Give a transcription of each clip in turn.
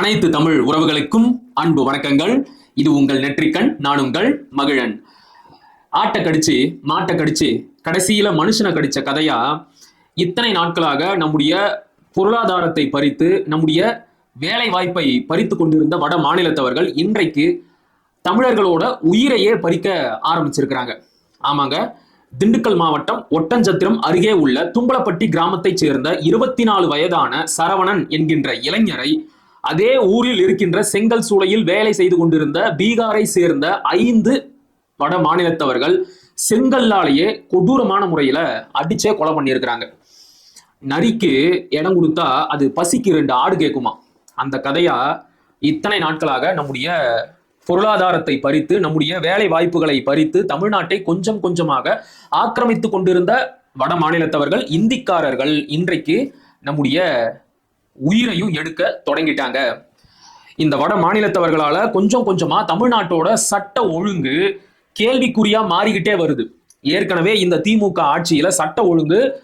அனைத்து தமிழ் உறவுகளுக்கும் அன்பு வணக்கங்கள். இது உங்கள் நெற்றிக்கண் நான் உங்கள் மகிழன். ஆட்டை கடிச்சு மாட்டை கடிச்சு கடைசியில மனுஷனை கடிச்ச கதையா இத்தனை நாட்களாக நம்முடைய பொருளாதாரத்தை பறித்து நம்முடைய வேலை வாய்ப்பை பறித்து கொண்டிருந்த வட மாநிலத்தவர்கள் இன்றைக்கு தமிழர்களோட உயிரையே பறிக்க ஆரம்பிச்சிருக்கிறாங்க. ஆமாங்க திண்டுக்கல் மாவட்டம் ஒட்டஞ்சத்திரம் அருகே உள்ள தும்பலப்பட்டி கிராமத்தைச் சேர்ந்த இருபத்தி நாலு வயதான சரவணன் என்கின்ற இளைஞரை அதே ஊரில் இருக்கின்ற செங்கல் சூளையில் வேலை செய்து கொண்டிருந்த பீகாரை சேர்ந்த ஐந்து வட மாநிலத்தவர்கள் செங்கல்லாலேயே கொடூரமான முறையில அடிச்சே கொலை பண்ணியிருக்கிறாங்க. நரிக்கு இடம் கொடுத்தா அது பசிக்கு ரெண்டு ஆடு கேட்குமா? அந்த கதையா இத்தனை நாட்களாக நம்முடைய பொருளாதாரத்தை பறித்து நம்முடைய வேலை வாய்ப்புகளை பறித்து தமிழ்நாட்டை கொஞ்சம் கொஞ்சமாக ஆக்கிரமித்து கொண்டிருந்த வட மாநிலத்தவர்கள் இந்திக்காரர்கள் இன்றைக்கு நம்முடைய உயிரையும் எடுக்க தொடங்கிட்டாங்க. இந்த வட மாநிலத்தவர்களால கொஞ்சம் கொஞ்சமா தமிழ்நாட்டோட சட்ட ஒழுங்கு கேள்விக்குறியா மாறிக்கிட்டே வருது. ஏற்கனவே இந்த திமுக ஆட்சியில சட்ட ஒழுங்கு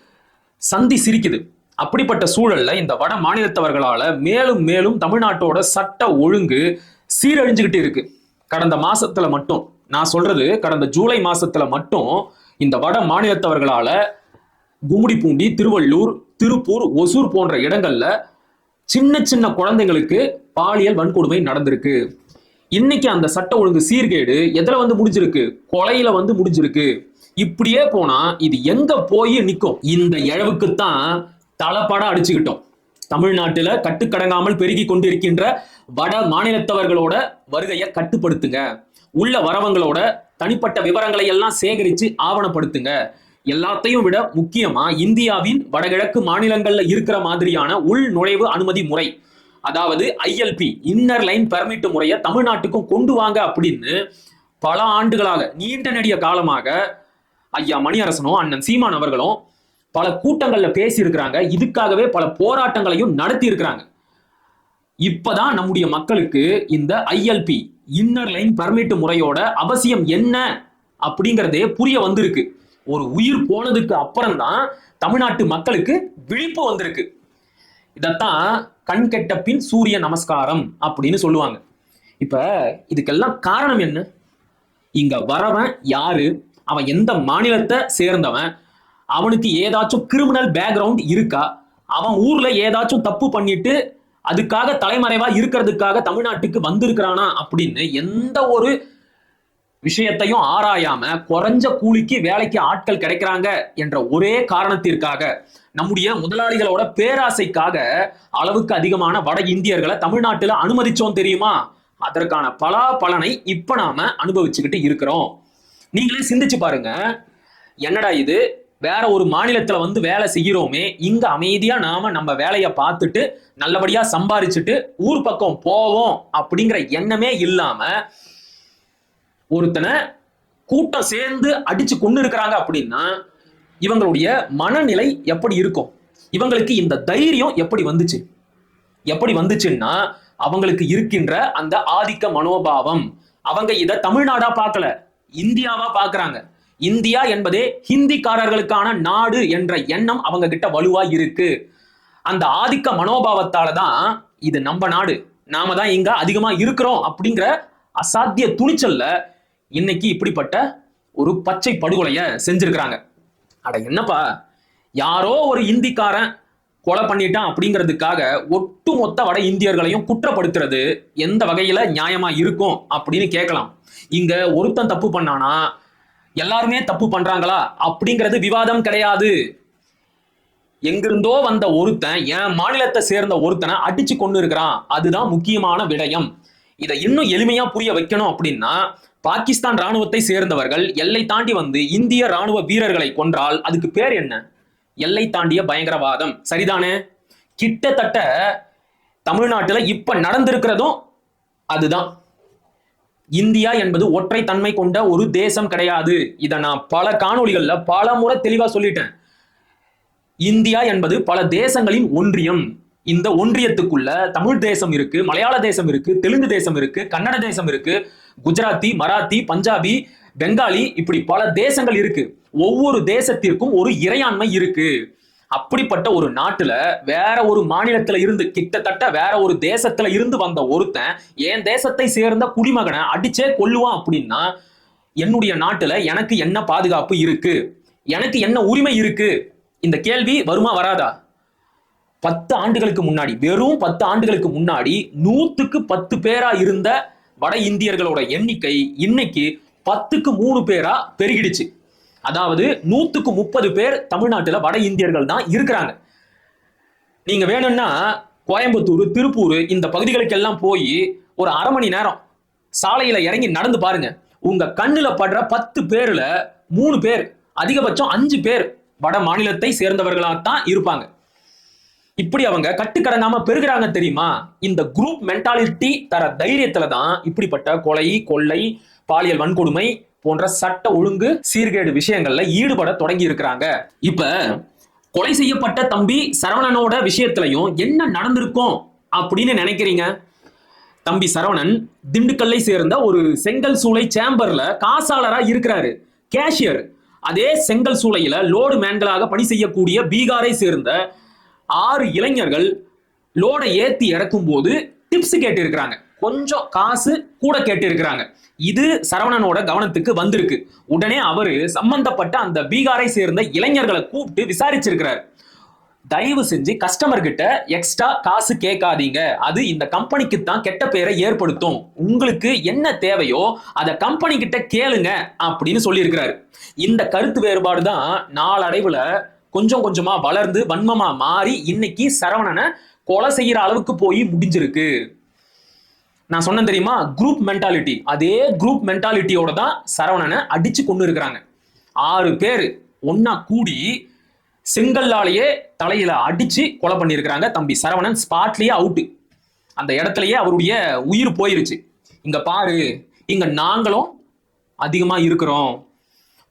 சந்தி சிரிக்குது. அப்படிப்பட்ட சூழல்ல இந்த வட மாநிலத்தவர்களால மேலும் மேலும் தமிழ்நாட்டோட சட்ட ஒழுங்கு சீரழிஞ்சுக்கிட்டு இருக்கு. கடந்த மாசத்துல மட்டும் நான் சொல்றது கடந்த ஜூலை மாசத்துல மட்டும் இந்த வட மாநிலத்தவர்களால கும்மிடிப்பூண்டி திருவள்ளூர் திருப்பூர் ஒசூர் போன்ற இடங்கள்ல சின்ன சின்ன குழந்தைங்களுக்கு பாலியல் வன்கொடுமை நடந்திருக்கு. இன்னைக்கு அந்த சட்ட ஒழுங்கு சீர்கேடு எதுல வந்து முடிஞ்சிருக்கு? கொலையில வந்து முடிஞ்சிருக்கு. இப்படியே போனா இது எங்க போய் நிக்கும்? இந்த இழவுக்குத்தான் தலப்பட அடிச்சுக்கிட்டோம். தமிழ்நாட்டுல கட்டுக்கடங்காமல் பெருகி கொண்டிருக்கின்ற வட மாநிலத்தவர்களோட வருகையை கட்டுப்படுத்துங்க. உள்ள வரவங்களோட தனிப்பட்ட விவரங்களை எல்லாம் சேகரிச்சு ஆவணப்படுத்துங்க. எல்லாத்தையும் விட முக்கியமா இந்தியாவின் வடகிழக்கு மாநிலங்கள்ல இருக்கிற மாதிரியான உள் நுழைவு அனுமதி முறை. அதாவது ஐஎல்பி இன்னர் லைன் பெர்மிட் முறையை தமிழ்நாட்டுக்கும் கொண்டு வாங்க அப்படின்னு பல ஆண்டுகளாக நீண்ட நெடிய காலமாக ஐயா மணியரசனும் அண்ணன் சீமான் அவர்களும் பல கூட்டங்கள்ல பேசி இருக்கிறாங்க இதுக்காகவே பல போராட்டங்களையும் நடத்தி இருக்கிறாங்க இப்பதான் நம்முடைய மக்களுக்கு இந்த ஐஎல்பி இன்னர் லைன் பெர்மிட் முறையோட அவசியம் என்ன அப்படிங்கறதே புரிய வந்திருக்கு. ஒரு உயிர் போனதுக்கு அப்புறம் தான் தமிழ்நாட்டு மக்களுக்கு விழிப்பு வந்திருக்கு. இதத்தான் கண் கெட்ட பின் சூரிய நமஸ்காரம் அப்படின்னு சொல்லுவாங்க. இப்ப இதுக்கெல்லாம் காரணம் என்ன? இங்க வரவன் யாரு? அவன் எந்த மாநிலத்தை சேர்ந்தவன்? அவனுக்கு ஏதாச்சும் கிரிமினல் பேக்ரவுண்ட் இருக்கா? அவன் ஊர்ல ஏதாச்சும் தப்பு பண்ணிட்டு அதுக்காக தலைமறைவா இருக்கிறதுக்காக தமிழ்நாட்டுக்கு வந்திருக்கிறானா அப்படின்னு எந்த ஒரு விஷயத்தையும் ஆராயாம குறைஞ்ச கூலிக்கு வேலைக்கு ஆட்கள் கிடைக்கிறாங்க என்ற ஒரே காரணத்திற்காக நம்முடைய முதலாளிகளோட பேராசைக்காக அளவுக்கு அதிகமான வட இந்தியர்களை தமிழ்நாட்டில் அனுமதிச்சோம் தெரியுமா? அதற்கான பலா பலனை இப்ப நாம அனுபவிச்சுக்கிட்டு இருக்கிறோம். நீங்களே சிந்திச்சு பாருங்க. என்னடா இது? வேற ஒரு மாநிலத்துல வந்து வேலை செய்கிறோமே. இங்க அமைதியா நாம நம்ம வேலையை பார்த்துட்டு நல்லபடியா சம்பாரிச்சுட்டு ஊர் பக்கம் போவோம் அப்படிங்கிற எண்ணமே இல்லாம ஒருத்தனை கூட்டம் சேர்ந்து அடிச்சு கொண்டு இருக்கிறாங்க அப்படின்னா இவங்களுடைய மனநிலை எப்படி இருக்கும்? இவங்களுக்கு இந்த தைரியம் எப்படி வந்துச்சு? எப்படி வந்துச்சுன்னா அவங்களுக்கு இருக்கின்ற அந்த ஆதிக்க மனோபாவம். அவங்க இதை தமிழ்நாடா பார்க்கல இந்தியாவா பார்க்கறாங்க. இந்தியா என்பதே ஹிந்திக்காரர்களுக்கான நாடு என்ற எண்ணம் அவங்க கிட்ட வலுவா இருக்கு. அந்த ஆதிக்க மனோபாவத்தால தான் இது நம்ம நாடு. நாம தான் இங்க அதிகமா இருக்கிறோம் அப்படிங்கிற அசாத்திய துணிச்சல்ல இன்னைக்கு இப்படிப்பட்ட ஒரு பச்சை படுகொலைய செஞ்சிருக்கிறாங்க. அட என்னப்பா? யாரோ ஒரு இந்திக்காரன் கொலை பண்ணிட்டான் அப்படிங்கிறதுக்காக ஒட்டுமொத்த வட இந்தியர்களையும் குற்றப்படுத்துறது எந்த வகையில நியாயமா இருக்கும் அப்படின்னு கேட்கலாம். இங்க ஒருத்தன் தப்பு பண்ணானா? எல்லாருமே தப்பு பண்றாங்களா? அப்படிங்கிறது விவாதம் கிடையாது. எங்கிருந்தோ வந்த ஒருத்தன் என் மாநிலத்தை சேர்ந்த ஒருத்தனை அடிச்சு கொண்டு இருக்கிறான் அதுதான் முக்கியமான விடயம். இதை இன்னும் எளிமையா புரிய வைக்கணும் அப்படின்னா பாகிஸ்தான் ராணுவத்தை சேர்ந்தவர்கள் எல்லை தாண்டி வந்து இந்திய ராணுவ வீரர்களை கொன்றால் அதுக்கு பேர் என்ன? எல்லை தாண்டிய பயங்கரவாதம். சரிதானே? கிட்டத்தட்ட தமிழ்நாட்டில் இப்ப நடந்திருக்கிறதும் அதுதான். இந்தியா என்பது ஒற்றை தன்மை கொண்ட ஒரு தேசம் கிடையாது. இதை நான் பல காணொளிகள்ல பல முறை தெளிவா சொல்லிட்டேன். இந்தியா என்பது பல தேசங்களின் ஒன்றியம். இந்த ஒன்றியத்துக்குள்ள தமிழ் தேசம் இருக்கு மலையாள தேசம் இருக்கு தெலுங்கு தேசம் இருக்கு கன்னட தேசம் இருக்கு குஜராத்தி மராத்தி பஞ்சாபி பெங்காலி இப்படி பல தேசங்கள் இருக்கு. ஒவ்வொரு தேசத்திற்கும் ஒரு இறையாண்மை இருக்கு. அப்படிப்பட்ட ஒரு நாட்டுல வேற ஒரு மாநிலத்துல இருந்து கிட்டத்தட்ட வேற ஒரு தேசத்துல இருந்து வந்த ஒருத்தன் என் தேசத்தை சேர்ந்த குடிமகனை அடிச்சே கொல்லுவான் அப்படின்னா என்னுடைய நாட்டுல எனக்கு என்ன பாதுகாப்பு இருக்கு? எனக்கு என்ன உரிமை இருக்கு? இந்த கேள்வி வருமா வராதா? பத்து ஆண்டுகளுக்கு முன்னாடி வெறும் பத்து ஆண்டுகளுக்கு முன்னாடி நூத்துக்கு பத்து பேரா இருந்த வட இந்தியர்களோட எண்ணிக்கை இன்னைக்கு பத்துக்கு மூணு பேரா பெருகிடுச்சு. அதாவது நூத்துக்கு முப்பது பேர் தமிழ்நாட்டுல வட இந்தியர்கள் தான் இருக்கிறாங்க. நீங்க வேணும்னா கோயம்புத்தூர் திருப்பூர் இந்த பகுதிகளுக்கெல்லாம் போய் ஒரு அரை மணி நேரம் சாலையில இறங்கி நடந்து பாருங்க. உங்க கண்ணுல படுற பத்து பேர்ல மூணு பேர் அதிகபட்சம் அஞ்சு பேர் வட மாநிலத்தை சேர்ந்தவர்களாகத்தான் இருப்பாங்க. இப்படி அவங்க கட்டுக்கடங்காம பெருகிறாங்க தெரியுமா? இந்த குரூப் மென்டாலிட்டி தர தைரியத்துல தான் இப்படிப்பட்ட கொலை கொள்ளை பாலியல் வன்கொடுமை போன்ற சட்ட ஒழுங்கு சீர்கேடு விஷயங்கள்ல ஈடுபட தொடங்கி இருக்கிறாங்க. இப்ப கொலை செய்யப்பட்ட தம்பி சரவணனோட விஷயத்திலையும் என்ன நடந்திருக்கும் அப்படின்னு நினைக்கிறீங்க? தம்பி சரவணன் திண்டுக்கல்லை சேர்ந்த ஒரு செங்கல் சூளை சேம்பர்ல காசாளரா இருக்கிறாரு. கேஷியர். அதே செங்கல் சூளையில லோடு மேன்களாக பணி செய்யக்கூடிய பீகாரை சேர்ந்த ஆறு இளைஞர்கள் லோடை ஏத்தி இறக்கும் போது டிப்ஸ் கேட்டு இருக்கிறாங்க கொஞ்சம் காசு கூட கேட்டு இருக்கிறாங்க இது சரவணனோட கவனத்துக்கு வந்திருக்கு. உடனே அவரு சம்பந்தப்பட்ட அந்த பீகாரை சேர்ந்த இளைஞர்களை கூப்பிட்டு விசாரிச்சிருக்கிறாரு. தயவு செஞ்சு கஸ்டமர் கிட்ட எக்ஸ்ட்ரா காசு கேட்காதீங்க. அது இந்த கம்பெனிக்கு தான் கெட்ட பேரை ஏற்படுத்தும். உங்களுக்கு என்ன தேவையோ அதை கம்பெனி கிட்ட கேளுங்க அப்படின்னு சொல்லியிருக்கிறாரு. இந்த கருத்து வேறுபாடு தான் நாளடைவுல கொஞ்சம் கொஞ்சமா வளர்ந்து வன்மமா மாறி இன்னைக்கு சரவணனை கொலை செய்யற அளவுக்கு போய் முடிஞ்சிருக்கு. நான் சொன்னேன் தெரியுமா? குரூப் மென்டாலிட்டி அதே குரூப் மென்டாலிட்டியோட தான் சரவணனை அடிச்சு கொண்டு இருக்கிறாங்க. ஆறு பேர் ஒன்னா கூடி செங்கல்லாலேயே தலையில அடிச்சு கொலை பண்ணியிருக்கிறாங்க தம்பி சரவணன். ஸ்பாட்லயே அவுட்டு அந்த இடத்துலயே அவருடைய உயிர் போயிருச்சு. இங்க பாரு இங்க நாங்களும் அதிகமா இருக்கிறோம்.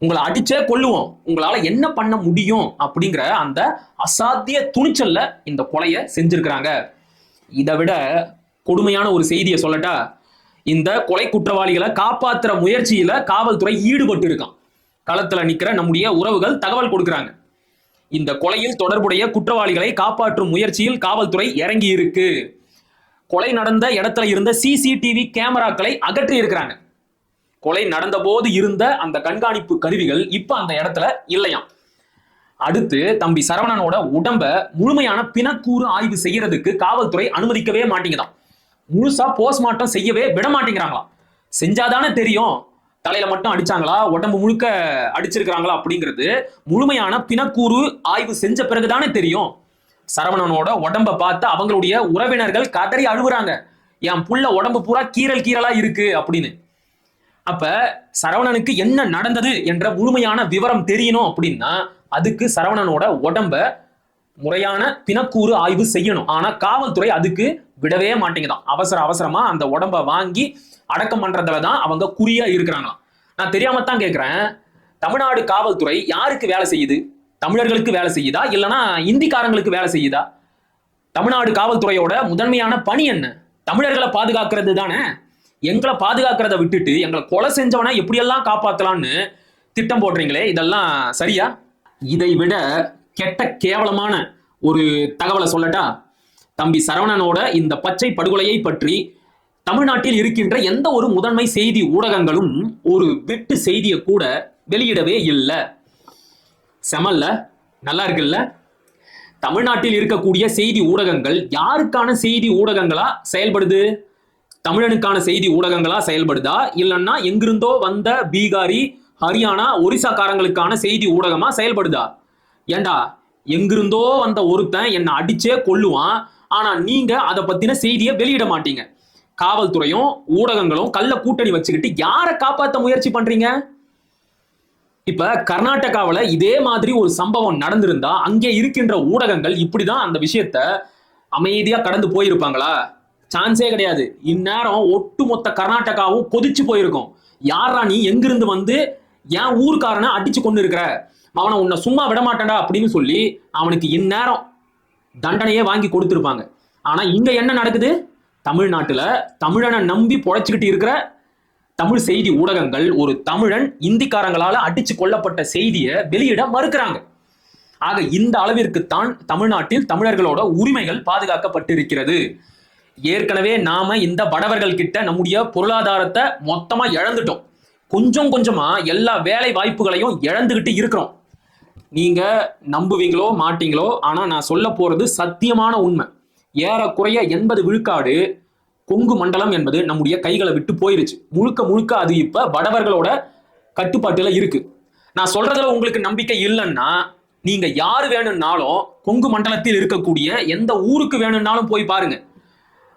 உங்களை அடிச்சே கொள்ளுவோம் உங்களால என்ன பண்ண முடியும் அப்படிங்கிற அந்த அசாத்திய துணிச்சல்ல இந்த கொலையை செஞ்சிருக்கிறாங்க. இதை விட கொடுமையான ஒரு செய்தியை சொல்லட்டா இந்த கொலை குற்றவாளிகளை காப்பாத்துற முயற்சியில காவல்துறை ஈடுபட்டு இருக்கான். களத்துல நிக்கிற நம்முடைய உறவுகள் தகவல் கொடுக்குறாங்க. இந்த கொலையில் தொடர்புடைய குற்றவாளிகளை காப்பாற்றும் முயற்சியில் காவல்துறை இறங்கி இருக்கு கொலை நடந்த இடத்துல இருந்த சிசிடிவி கேமராக்களை அகற்றி இருக்கிறாங்க கொலை நடந்த போது இருந்த அந்த கண்காணிப்பு கருவிகள் இப்ப அந்த இடத்துல இல்லையாம். அடுத்து தம்பி சரவணனோட உடம்ப முழுமையான பிணக்கூறு ஆய்வு செய்யறதுக்கு காவல்துறை அனுமதிக்கவே மாட்டேங்குதான் முழுசா போஸ்ட்மார்ட்டம் செய்யவே விட மாட்டேங்கிறாங்களாம். செஞ்சாதானே தெரியும். தலையில மட்டும் அடிச்சாங்களா? உடம்பு முழுக்க அடிச்சிருக்கிறாங்களா அப்படிங்கிறது முழுமையான பிணக்கூறு ஆய்வு செஞ்ச பிறகுதானே தெரியும். சரவணனோட உடம்ப பார்த்து அவங்களுடைய உறவினர்கள் கதறி அழுகுறாங்க என் புள்ள உடம்பு பூரா கீரல் கீரலா இருக்கு அப்படின்னு. அப்ப சரவணனுக்கு என்ன நடந்தது என்ற முழுமையான விவரம் தெரியணும் அப்படின்னா அதுக்கு சரவணனோட உடம்ப முறையான பிணக்கூறு ஆய்வு செய்யணும். ஆனா காவல்துறை அதுக்கு விடவே மாட்டேங்குதான். அவசர அவசரமா அந்த உடம்ப வாங்கி அடக்கம் பண்றதுல தான் அவங்க குறியா இருக்கிறாங்களாம். நான் தெரியாம தான் கேட்கிறேன் தமிழ்நாடு காவல்துறை யாருக்கு வேலை செய்யுது? தமிழர்களுக்கு வேலை செய்யுதா? இல்லைன்னா இந்திக்காரங்களுக்கு வேலை செய்யுதா? தமிழ்நாடு காவல்துறையோட முதன்மையான பணி என்ன? தமிழர்களை பாதுகாக்கிறது தானே? எங்களை பாதுகாக்கிறத விட்டுட்டு எங்களை கொலை செஞ்சவனை எப்படியெல்லாம் காப்பாத்தலாம்னு திட்டம் போடுறீங்களே இதெல்லாம் சரியா? இதை விட கெட்ட கேவலமான ஒரு தகவலை சொல்லட்டா? தம்பி சரவணனோட இந்த பச்சை படுகொலையை பற்றி தமிழ்நாட்டில் இருக்கின்ற எந்த ஒரு முதன்மை செய்தி ஊடகங்களும் ஒரு வெட்டு செய்தியை கூட வெளியிடவே இல்லை. செமல்ல? நல்லா இருக்குல்ல? தமிழ்நாட்டில் இருக்கக்கூடிய செய்தி ஊடகங்கள் யாருக்கான செய்தி ஊடகங்களா செயல்படுது? தமிழனுக்கான செய்தி ஊடகங்களா செயல்படுதா? இல்லைன்னா எங்கிருந்தோ வந்த பீகாரி ஹரியானா ஒரிசாக்காரங்களுக்கான செய்தி ஊடகமா செயல்படுதா? ஏண்டா எங்கிருந்தோ வந்த ஒருத்தன் என்னை அடிச்சே கொள்ளுவான் ஆனா நீங்க அதை பத்தின செய்தியை வெளியிட மாட்டீங்க. காவல்துறையும் ஊடகங்களும் கள்ள கூட்டணி வச்சுக்கிட்டு யாரை காப்பாற்ற முயற்சி பண்றீங்க? இப்ப கர்நாடகாவில் இதே மாதிரி ஒரு சம்பவம் நடந்திருந்தா அங்கே இருக்கின்ற ஊடகங்கள் இப்படிதான் அந்த விஷயத்த அமைதியா கடந்து போயிருப்பாங்களா? சான்ஸே கிடையாது. இந்நேரம் ஒட்டுமொத்த கர்நாடகாவும் கொதிச்சு போயிருக்கும். யாரா நீ? எங்கிருந்து வந்து என் ஊருக்காரனை அடிச்சு கொண்டு இருக்கிற? அவனை உன்னை சும்மா விட மாட்டேன்டா அப்படின்னு சொல்லி அவனுக்கு இந்நேரம் தண்டனையே வாங்கி கொடுத்துருப்பாங்க. ஆனா இங்க என்ன நடக்குது? தமிழ்நாட்டில் தமிழனை நம்பி பொழைச்சிக்கிட்டு இருக்கிற தமிழ் செய்தி ஊடகங்கள் ஒரு தமிழன் இந்திக்காரங்களால அடிச்சு கொல்லப்பட்ட செய்தியை வெளியிட மறுக்கிறாங்க. ஆக இந்த அளவிற்குத்தான் தமிழ்நாட்டில் தமிழர்களோட உரிமைகள் பாதுகாக்கப்பட்டிருக்கிறது. ஏற்கனவே நாம இந்த படவர்கள் கிட்ட நம்முடைய பொருளாதாரத்தை மொத்தமா இழந்துட்டோம். கொஞ்சம் கொஞ்சமா எல்லா வேலை வாய்ப்புகளையும் இழந்துகிட்டு இருக்கிறோம். நீங்க நம்புவீங்களோ மாட்டீங்களோ ஆனா நான் சொல்ல போறது சத்தியமான உண்மை. ஏறக்குறைய எண்பது விழுக்காடு கொங்கு மண்டலம் என்பது நம்முடைய கைகளை விட்டு போயிருச்சு. முழுக்க முழுக்க அது இப்ப வடவர்களோட கட்டுப்பாட்டுல இருக்கு. நான் சொல்றதுல உங்களுக்கு நம்பிக்கை இல்லைன்னா நீங்க யார் வேணும்னாலும் கொங்கு மண்டலத்தில் இருக்கக்கூடிய எந்த ஊருக்கு வேணும்னாலும் போய் பாருங்க.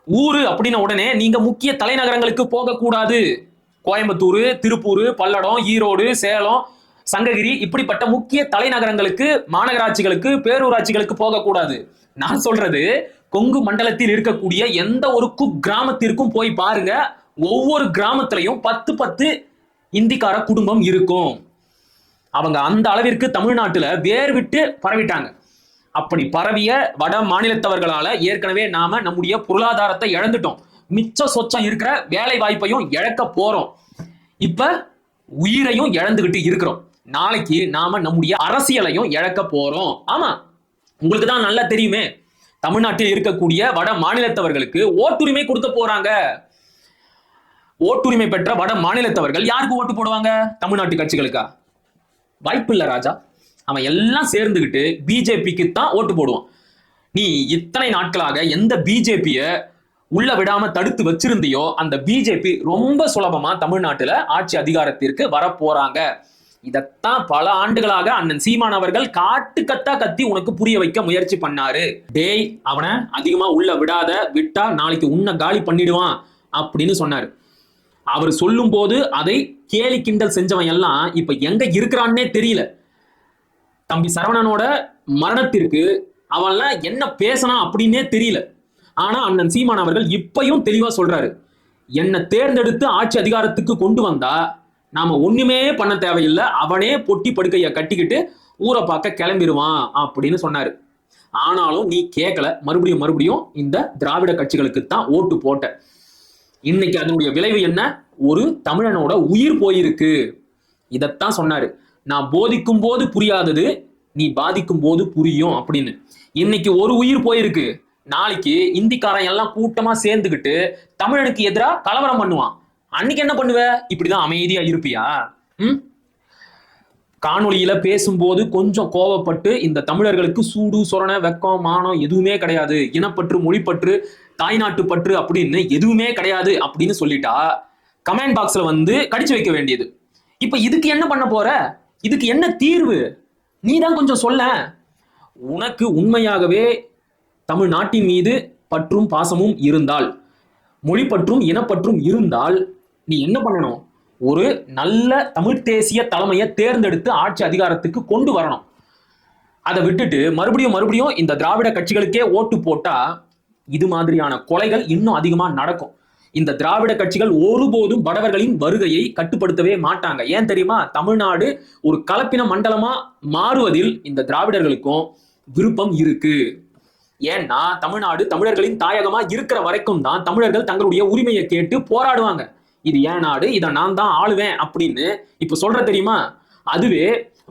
ஊரு அப்படின்ன உடனே நீங்க முக்கிய தலைநகரங்களுக்கு போகக்கூடாது. கோயம்புத்தூர் திருப்பூர் பல்லடம் ஈரோடு சேலம் சங்ககிரி இப்படிப்பட்ட முக்கிய தலைநகரங்களுக்கு மாநகராட்சிகளுக்கு பேரூராட்சிகளுக்கு போகக்கூடாது. நான் சொல்றது கொங்கு மண்டலத்தில் இருக்கக்கூடிய எந்த ஒரு குக் கிராமத்திற்கும் போய் பாருங்க. ஒவ்வொரு கிராமத்திலையும் பத்து பத்து இந்திக்கார குடும்பம் இருக்கும். அவங்க அந்த அளவிற்கு தமிழ்நாட்டுல வேர் விட்டு பரவிட்டாங்க. அப்படி பரவிய வட மாநிலத்தவர்களால ஏற்கனவே நாம நம்முடைய பொருளாதாரத்தை இழந்துட்டோம். மிச்ச சொச்சம் இருக்கிற வேலை வாய்ப்பையும் இழக்க போறோம். இப்ப உயிரையும் இழந்துகிட்டு இருக்கிறோம். நாளைக்கு நாம நம்முடைய அரசியலையும் இழக்க போறோம். ஆமா உங்களுக்கு தான் நல்லா தெரியுமே. தமிழ்நாட்டில் இருக்கக்கூடிய வட மாநிலத்தவர்களுக்கு ஓட்டுரிமை கொடுக்க போறாங்க. ஓட்டுரிமை பெற்ற வட மாநிலத்தவர்கள் யாருக்கு ஓட்டு போடுவாங்க? தமிழ்நாட்டு கட்சிகளுக்கா? வாய்ப்பு இல்ல ராஜா. அவன் எல்லாம் சேர்ந்துக்கிட்டு பிஜேபிக்கு தான் ஓட்டு போடுவான். நீ இத்தனை நாட்களாக எந்த பிஜேபிய உள்ள விடாம தடுத்து வச்சிருந்தியோ அந்த பிஜேபி ரொம்ப சுலபமா தமிழ்நாட்டுல ஆட்சி அதிகாரத்திற்கு வரப்போறாங்க. இதத்தான் பல ஆண்டுகளாக அண்ணன் சீமான் அவர்கள் காட்டு கத்தா கத்தி உனக்கு புரிய வைக்க முயற்சி பண்ணாரு. டேய் அவனை அதிகமா உள்ள விடாத விட்டா நாளைக்கு உன்னை காலி பண்ணிடுவான் அப்படின்னு சொன்னாரு. அவர் சொல்லும் போது அதை கேலி கிண்டல் செஞ்சவன் எல்லாம் இப்ப எங்க இருக்கிறான்னே தெரியல. தம்பி சரவணனோட மரணத்திற்கு அவன்லாம் என்ன பேசினா அப்படின்னே தெரியல. ஆனா அண்ணன் சீமான் அவர்கள் இப்பையும் தெளிவா சொல்றாரு. என்னை தேர்ந்தெடுத்து ஆட்சி அதிகாரத்துக்கு கொண்டு வந்தா நாம ஒண்ணுமே பண்ண தேவையில்லை. அவனே பொட்டி படுக்கைய கட்டிக்கிட்டு ஊரை பார்க்க கிளம்பிடுவான் அப்படின்னு சொன்னாரு. ஆனாலும் நீ கேட்கல மறுபடியும் மறுபடியும் இந்த திராவிட கட்சிகளுக்கு தான் ஓட்டு போட்ட. இன்னைக்கு அதனுடைய விளைவு என்ன? ஒரு தமிழனோட உயிர் போயிருக்கு. இதைத்தான் சொன்னாரு. நான் போதிக்கும் போது புரியாதது நீ பாதிக்கும் போது புரியும் அப்படின்னு. இன்னைக்கு ஒரு உயிர் போயிருக்கு. நாளைக்கு இந்திக்காரன் எல்லாம் கூட்டமா சேர்ந்துக்கிட்டு தமிழனுக்கு எதிராக கலவரம் பண்ணுவான். அன்னைக்கு என்ன பண்ணுவ? இப்படிதான் அமைதியா இருப்பியா? ம்? காணொலியில பேசும்போது கொஞ்சம் கோவப்பட்டு இந்த தமிழர்களுக்கு சூடு சொரண வெக்கம் மானம் எதுவுமே கிடையாது. இனப்பற்று மொழிப்பற்று தாய்நாட்டு பற்று அப்படின்னு எதுவுமே கிடையாது அப்படின்னு சொல்லிட்டா கமெண்ட் பாக்ஸ்ல வந்து கடிச்சு வைக்க வேண்டியது. இப்ப இதுக்கு என்ன பண்ண போற? இதுக்கு என்ன தீர்வு? நீ தான் கொஞ்சம் சொல்ல. உனக்கு உண்மையாகவே தமிழ்நாட்டின் மீது பற்றும் பாசமும் இருந்தால் மொழி பற்றும் இனப்பற்றும் இருந்தால் நீ என்ன பண்ணணும்? ஒரு நல்ல தமிழ் தேசிய தலைமையை தேர்ந்தெடுத்து ஆட்சி அதிகாரத்துக்கு கொண்டு வரணும். அதை விட்டுட்டு மறுபடியும் மறுபடியும் இந்த திராவிட கட்சிகளுக்கே ஓட்டு போட்டா இது மாதிரியான கொலைகள் இன்னும் அதிகமா நடக்கும். இந்த திராவிட கட்சிகள் ஒருபோதும் படவர்களின் வருகையை கட்டுப்படுத்தவே மாட்டாங்க. ஏன் தெரியுமா? தமிழ்நாடு ஒரு கலப்பின மண்டலமா மாறுவதில் இந்த திராவிடர்களுக்கும் விருப்பம் இருக்கு. ஏன்னா தமிழ்நாடு தமிழர்களின் தாயகமா இருக்கிற வரைக்கும் தான் தமிழர்கள் தங்களுடைய உரிமையை கேட்டு போராடுவாங்க. இது ஏன் நாடு? இதை நான் தான் ஆளுவேன் அப்படின்னு இப்ப சொல்ற தெரியுமா? அதுவே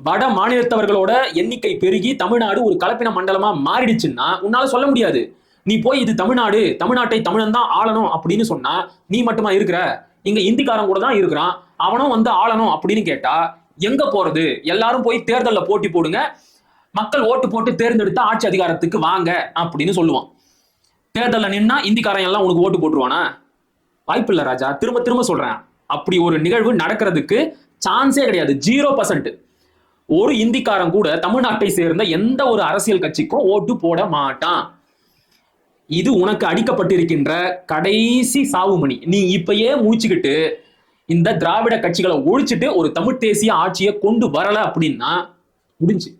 வட மாநிலத்தவர்களோட எண்ணிக்கை பெருகி தமிழ்நாடு ஒரு கலப்பின மண்டலமா மாறிடுச்சுன்னா உன்னால சொல்ல முடியாது. நீ போய் இது தமிழ்நாடு தமிழ்நாட்டை தமிழன் தான் ஆளணும் அப்படின்னு சொன்னா நீ மட்டுமா இருக்கிற? இங்க இந்திக்காரன் கூட தான் இருக்கிறான். அவனும் வந்து ஆளணும் அப்படின்னு கேட்டா எங்க போறது? எல்லாரும் போய் தேர்தலில் போட்டி போடுங்க. மக்கள் ஓட்டு போட்டு தேர்ந்தெடுத்த ஆட்சி அதிகாரத்துக்கு வாங்க அப்படின்னு சொல்லுவான். தேர்தலில் நின்னா இந்திக்காரன் எல்லாம் உனக்கு ஓட்டு போட்டுருவானா? வாய்ப்பு இல்லை ராஜா. திரும்ப திரும்ப சொல்றேன். அப்படி ஒரு நிகழ்வு நடக்கிறதுக்கு சான்ஸே கிடையாது. Zero percent. ஒரு இந்திக்காரன் கூட தமிழ்நாட்டை சேர்ந்த எந்த ஒரு அரசியல் கட்சிக்கும் ஓட்டு போட மாட்டான். இது உனக்கு அடிக்கப்பட்டிருக்கின்ற கடைசி சாவுமணி. நீ இப்பயே முடிச்சுக்கிட்டு இந்த திராவிட கட்சிகளை ஒழிச்சுட்டு ஒரு தமிழ் தேசிய ஆட்சியை கொண்டு வரல அப்படின்னா முடிஞ்சு.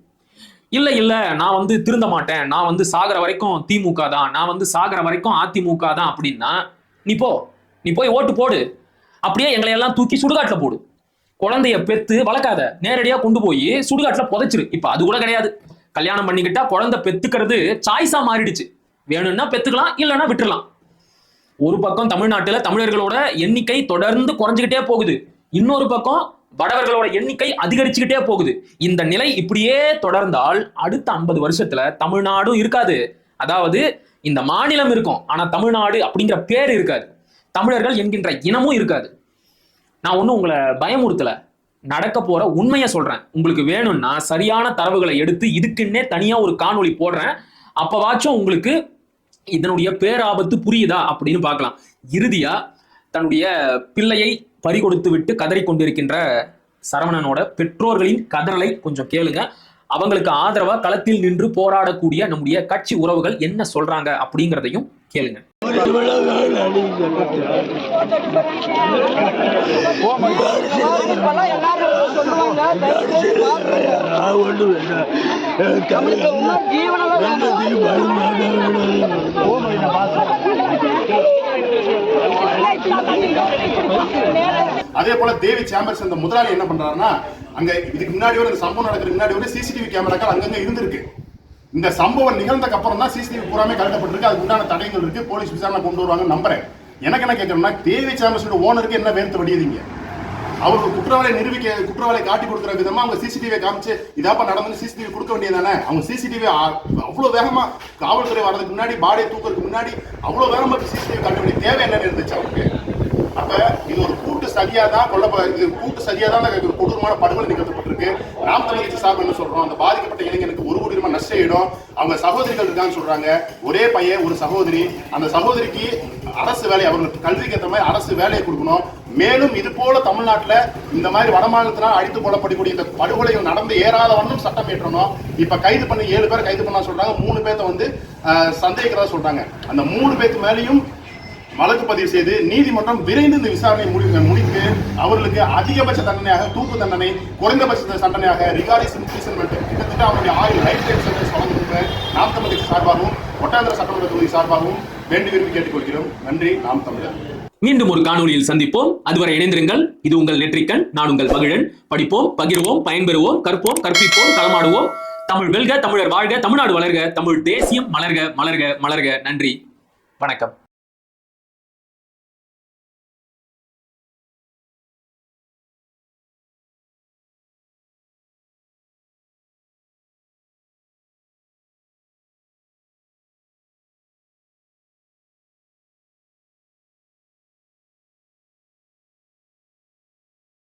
இல்ல இல்ல நான் வந்து திருந்த மாட்டேன். நான் வந்து சாகிற வரைக்கும் திமுக தான். நான் வந்து சாகிற வரைக்கும் அதிமுக தான் அப்படின்னா நீ போ. நீ போய் ஓட்டு போடு. அப்படியே எங்களை எல்லாம் தூக்கி சுடுகாட்டில் போடு. குழந்தைய பெத்து வளர்க்காத. நேரடியா கொண்டு போய் சுடுகாட்டில் புதைச்சிரு. இப்ப அது கூட கிடையாது. கல்யாணம் பண்ணிக்கிட்டா குழந்தை பெத்துக்கிறது சாய்ஸா மாறிடுச்சு. வேணும்னா பெற்றுக்கலாம் இல்லைன்னா விட்டுரலாம் ஒரு பக்கம் தமிழ்நாட்டில் தமிழர்களோட எண்ணிக்கை தொடர்ந்து குறைஞ்சுக்கிட்டே போகுது. இன்னொரு பக்கம் வடவர்களோட எண்ணிக்கை அதிகரிச்சுக்கிட்டே போகுது. இந்த நிலை இப்படியே தொடர்ந்தால் அடுத்த ஐம்பது வருஷத்துல தமிழ்நாடும் இருக்காது. அதாவது இந்த மாநிலம் இருக்கும். ஆனா தமிழ்நாடு அப்படிங்கிற பேர் இருக்காது. தமிழர்கள் என்கின்ற இனமும் இருக்காது. நான் ஒன்றும் உங்களை பயமுறுத்தல. நடக்க போற உண்மையை சொல்றேன். உங்களுக்கு வேணும்னா சரியான தரவுகளை எடுத்து இதுக்குன்னே தனியா ஒரு காணொளி போடுறேன். அப்பவாச்சும் உங்களுக்கு இதனுடைய பேராபத்து புரியுதா அப்படின்னு பார்க்கலாம். இறுதியா தன்னுடைய பிள்ளையை பறிகொடுத்து விட்டு கதறி கொண்டிருக்கின்ற சரவணனோட பெற்றோர்களின் கதறலை கொஞ்சம் கேளுங்க. அவங்களுக்கு ஆதரவா களத்தில் நின்று போராடக்கூடிய நம்முடைய கட்சி உறவுகள் என்ன சொல்றாங்க அப்படிங்கிறதையும் கேளுங்க. இப்பெல்லாம் அதே போல தேவி சேம்பர்ஸ் அந்த முதலாளி என்ன பண்றாருன்னா அங்க இதுக்கு முன்னாடி ஒரு இந்த சம்பவம் நடக்கிற முன்னாடி ஒரு சிசிடிவி கேமராக்கள் அங்கங்க இருந்திருக்கு. இந்த சம்பவம் நிகழ்ந்ததுக்கு அப்புறம் தான் சிசிடிவி பூராமே கலட்டப்பட்டிருக்கு அதுக்கு உண்டான தடயங்கள் இருக்கு. போலீஸ் விசாரணை கொண்டு வருவாங்கன்னு நம்புறேன். எனக்கு என்ன கேட்கணும்னா தேவி சேம்பர்ஸோட ஓனருக்கு என்ன வேர்த்து வடியுதுங்க அவருக்கு குற்றவாளி நிரூபிக்க குற்றவாளி காட்டி கொடுக்குற விதமா அவங்க சிசிடிவியை காமிச்சு இதாப்பா நடந்து சிசிடிவி கொடுக்க வேண்டியதானே அவங்க சிசிடிவி அவ்வளவு வேகமா காவல்துறை வர்றதுக்கு முன்னாடி பாடியை தூக்குறதுக்கு முன்னாடி அவ்வளவு வேகமா சிசிடிவி காட்ட வேண்டிய தேவை என்ன இருந்துச்சு அவருக்கு. அப்ப இது ஒரு கூட்டு தான் கொல்ல இது கூட்டு சதியா தான் இந்த கொடூரமான படுகொலை நிகழ்த்தப்பட்டிருக்கு நாம் தமிழ் சார்பு என்ன சொல்றோம்? அந்த பாதிக்கப்பட்ட இளைஞனுக்கு ஒரு கோடி ரூபாய் நஷ்ட அவங்க சகோதரிகள் இருக்கான்னு சொல்றாங்க. ஒரே பையன் ஒரு சகோதரி. அந்த சகோதரிக்கு அரசு வேலை அவர்களுக்கு கல்விக்கு ஏற்ற மாதிரி அரசு வேலையை கொடுக்கணும். மேலும் இது போல தமிழ்நாட்டுல இந்த மாதிரி வடமாநிலத்தினால் அழித்து போடப்படக்கூடிய இந்த படுகொலைகள் நடந்து ஏறாத வண்ணம் சட்டம் ஏற்றணும் இப்ப கைது பண்ணி ஏழு பேர் கைது பண்ண சொல்றாங்க. மூணு பேர்த்த வந்து சந்தேகிக்கிறதா சொல்றாங்க. அந்த மூணு பேர்த்து மேலேயும் வழக்கு பதிவு செய்து நீதிமன்றம் விரைந்து இந்த விசாரணை முடிவு முடித்து அவர்களுக்கு அதிகபட்ச தண்டனையாக தூக்கு தண்டனை குறைந்தபட்ச தண்டனையாக ரிகாரிஸ் இம்ப்ரீசன்மெண்ட் கிட்டத்தட்ட அவருடைய ஆயுள் லைஃப் டைம் சென்டென்ஸ் வழங்குகின்ற நாம் சார்பாகவும் ஒட்டாந்திர சட்டமன்ற தொகுதி சார்பாகவும் வேண்டி விரும்பி கேட்டுக்கொள்கிறோம். நன்றி நாம் தமிழர். மீண்டும் ஒரு காணொளியில் சந்திப்போம். அதுவரை இணைந்திருங்கள். இது உங்கள் நெற்றிக்கண். நான் உங்கள் மகிழன். படிப்போம் பகிர்வோம் பயன்பெறுவோம் கற்போம் கற்பிப்போம் களமாடுவோம். தமிழ் வெல்க தமிழர் வாழ்க தமிழ்நாடு வளர்க தமிழ் தேசியம் மலர்க மலர்க மலர்க. நன்றி. வணக்கம்.